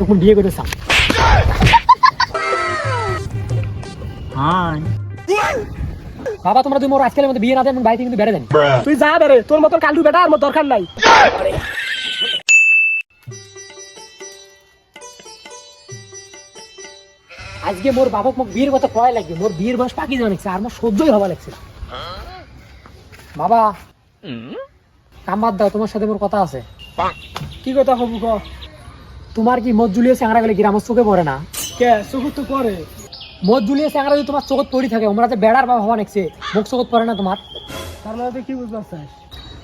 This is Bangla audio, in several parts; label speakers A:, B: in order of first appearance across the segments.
A: তখন বিয়ে করে চাও বাবা তোমরা তুমি মোর আজকালের মধ্যে বিয়ে না দেন বাড়িতে কিন্তু বেড়ে দেন
B: তুই যা বেরে তোর মতন কালু বেটা আর মোর দরকার নাই।
A: আজকে মোর বাবক মোক বিয়ের কথা কয় লাগবে মোর বিয়ের বয়স পাকি লাগছে আর মোর সহ্যই হওয়া লাগছে না। বাবা কাম বাদ দাও তোমার সাথে মোর কথা আছে।
B: কি কথা হবু ক?
A: তোমার কি মদ জুলিয়ে চ্যাংরা গেলে গ্রামের চোখে পড়ে না?
B: কে? চকুত তো করে
A: মদ জুলিয়ে চ্যাংরা যদি তোমার চোখত পড়ি থাকে ওমরা যে বেড়ার বাবা হওয়া নেছে মুখ চোখত পড়ে না তোমার?
B: তার মানে কি বুঝতে চাস?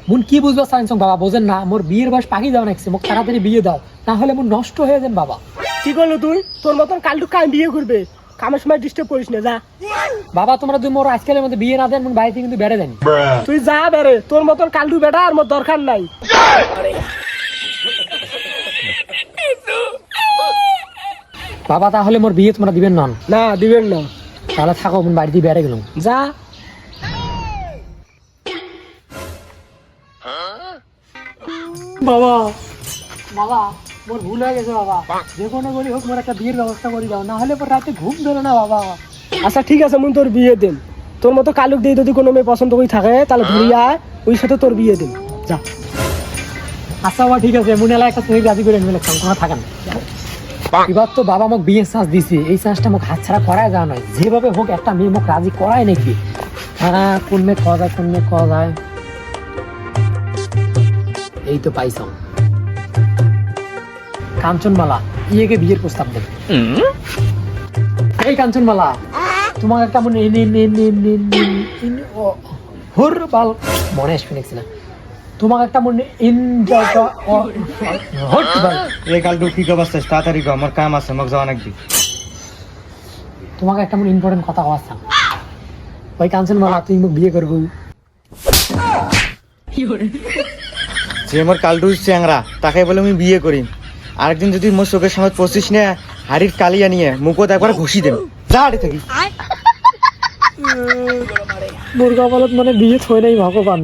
A: মুন কি বুঝব সাইন্স বাবা? বোঝেন না মোর বিয়ের বয়স পাকি যাওয়া নেছে মোক তাড়াতাড়ি বিয়ে দাও না হলে মোর নষ্ট হয়ে যান বাবা।
B: কি করল তুই? তোর মতন কালটু কাম বিয়ে করবে। কামের সময় ডিস্টার্ব করিস না যা।
A: বাবা তোমরা যদি মোর আজকালের মধ্যে বিয়ে না দেন মোর বাড়িতে কিন্তু বেড়ে দেন।
B: তুই যা বেরে তোর মতন কালটু বেটা আর মোর দরকার নাই।
A: বাবা তাহলে মোর বিয়ে তোমরা দিবেন নন
B: না দিবেন না।
A: তাহলে থাকো মোর বাড়িতে বেড়ে গেলাম।
B: যা।
A: বাবা বাবা মোর ভুল হয়ে গেছে বাবা। যে কোনো করি হোক মোর একটা বিয়ের ব্যবস্থা করে দাও না হলে পর রাতে ঘুম ধরে না বাবা।
B: আচ্ছা ঠিক আছে মুন তোর বিয়ে দিন তোর মতো কালুক দিয়ে যদি কোনো মেয়ে পছন্দ করে থাকে তাহলে ধরিয়া আয় ওই সাথে তোর বিয়ে দিন যা।
A: আচ্ছা বাবা ঠিক আছে মনে একটা ছেলে রাজি করে লাগতাম কোনো থাকেন এবার তো বাবা মোক বিয়ের চান্স দিছে এই চান্সটা মোক হাত ছাড়া করাই যাওয়া নয় যেভাবে হোক একটা মেয়ে মোক রাজি করাই নাকি হ্যাঁ কোন মেয়ে খাওয়া যায় কোন মেয়ে খাওয়া যায় এই তো পাইছাম কাঞ্চনমালা ইয়েকে বিয়ের প্রস্তাব দেবে এই কাঞ্চনমালা মনে ইন ও হুর বাল মনে আসবে না তোমাকে একটা মনে ইন হট বাল
C: এই কালটু কি অবস্থা? তাড়াতাড়ি গো আমার কাম আছে মোক যাওয়া নাকবি
A: তোমাকে একটা মনে ইম্পর্টেন্ট কথা মোক বিয়ে করব।
C: যে আমার কালটু চ্যাংরা তাকে বলে আমি বিয়ে করি। আরেকদিন যদি মোর চোখের সামনে পড়ছিস না হাড়ির কালিয়া নিয়ে মুখত একবার ঘুষি দেব যা থাকি।
A: মুরগা বলত মানে বিয়ে থই নাই ভগবান।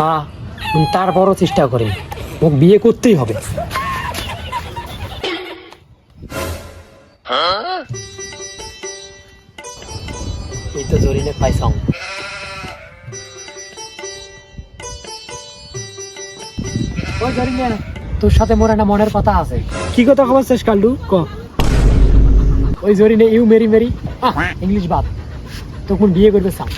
A: না। তারপরও চেষ্টা করি। মোক বিয়ে করতেই হবে। এই তোর সাথে মোর একটা মনের কথা আছে।
B: কি কথা খবর শেষ কালটু ক।
A: ওই জরিনে ইউ মেরি মেরি। ইংলিশ বাদ। তখন বিয়ে করবে সাম।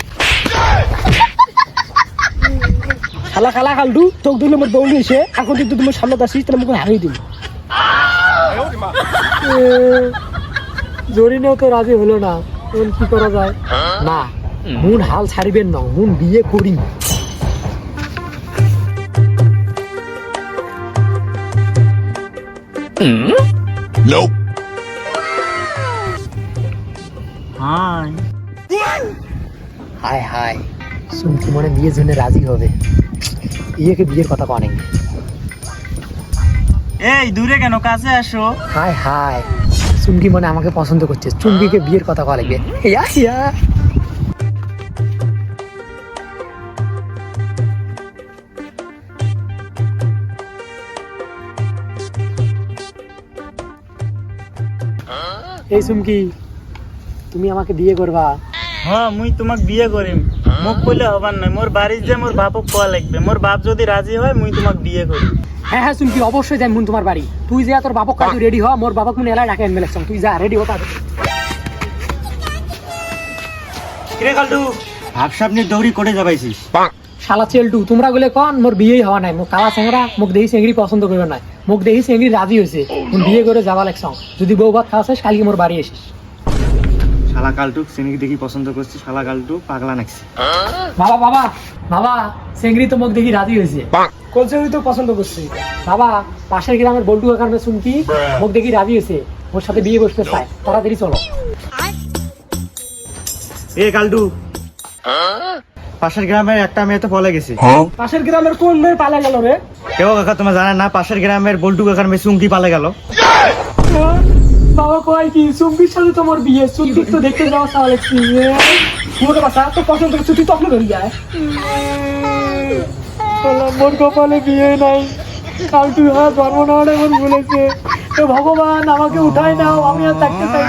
B: খালা খালা কালটু তোক দিলে মোর দৌড়ি এসে এখন যদি তুমি সামনে আসিস তাহলে মুখে হারিয়ে দিন
A: জরিনেও তো রাজি হলো না। এখন কি করা যায়? না মুন হাল ছাড়িবেন না মুন বিয়ে করি
C: হাই
A: হায় হায় শুনছি মনে বিয়ের জন্য রাজি হবে। ইয়েকে বিয়ের কথা অনেক
C: এই দূরে কেন? কাছে আসো।
A: হায় হায়। চুমকি মনে আমাকে পছন্দ করছে। চুমকিকে বিয়ের কথা কয়া লাগবে। ইয়া ইয়া এই চুমকি তুমি আমাকে বিয়ে করবা?
D: হ্যাঁ মুই তোমাক বিয়ে করিম। মোক কইলে হবার নাই। মোর বাড়ির যে মোর বাপক কোয়া লাগবে। মোর বাপ যদি রাজি হয় মুই তোমাক বিয়ে করিম
A: হ্যাঁ হ্যাঁ অবশ্যই যাই মুন তোমার বাড়ি। তুই যা তোর বাপক কাজু রেডি হ মোর বাপক মুন এলাই ডাকে এনবে তুই যা রেডি হতা
D: কিরে কালটু?
C: ভাবসাব নিয়ে দৌড়ি করে যাবাইছিস?
A: শালা চেলটু তোমরা বলে কন মোর বিয়েই হওয়া নাই। মোক কালা চেংরা মোক দেখি চেংড়ি পছন্দ করবে নাই। মোক দেখি চেংড়ি রাজি হয়েছে বিয়ে করে যাবা লাগছাম যদি বউ ভাত খাওয়া শেষ কালকে মোর বাড়ি এসিস
C: শালা কালটু শ্রেণি দেখি পছন্দ করছি শালা কালটু পাগলা নাকছি।
A: বাবা বাবা বাবা চেংড়ি তো মোক দেখি রাজি হয়েছে।
B: কোন শ্রেণি তো পছন্দ করছি।
A: বাবা পাশের গ্রামের বল্টু কাকার মেয়ে শুনকি মোক দেখি রাজি হয়েছে। ওর সাথে বিয়ে বসতে চায়। তাড়াতাড়ি চলো।
C: এ কালটু পাশের গ্রামের একটা মেয়ে তো পলে গেছে।
B: পাশের গ্রামের কোন মেয়ে পালা গেল রে?
C: কেউ কাকা তোমার জানা না পাশের গ্রামের বল্টু কাকার মেয়ে চুমকি পালে গেল।
A: তোমার বিয়ে। তো দেখতে
B: তো পছন্দ তুই যায়।
A: কপালে বিয়ে নাই। হওয়া জন্ম নেওয়াটা এখন বলেছে তো ভগবান আমাকে উঠাই নাও, আমি আর থাকতে চাই।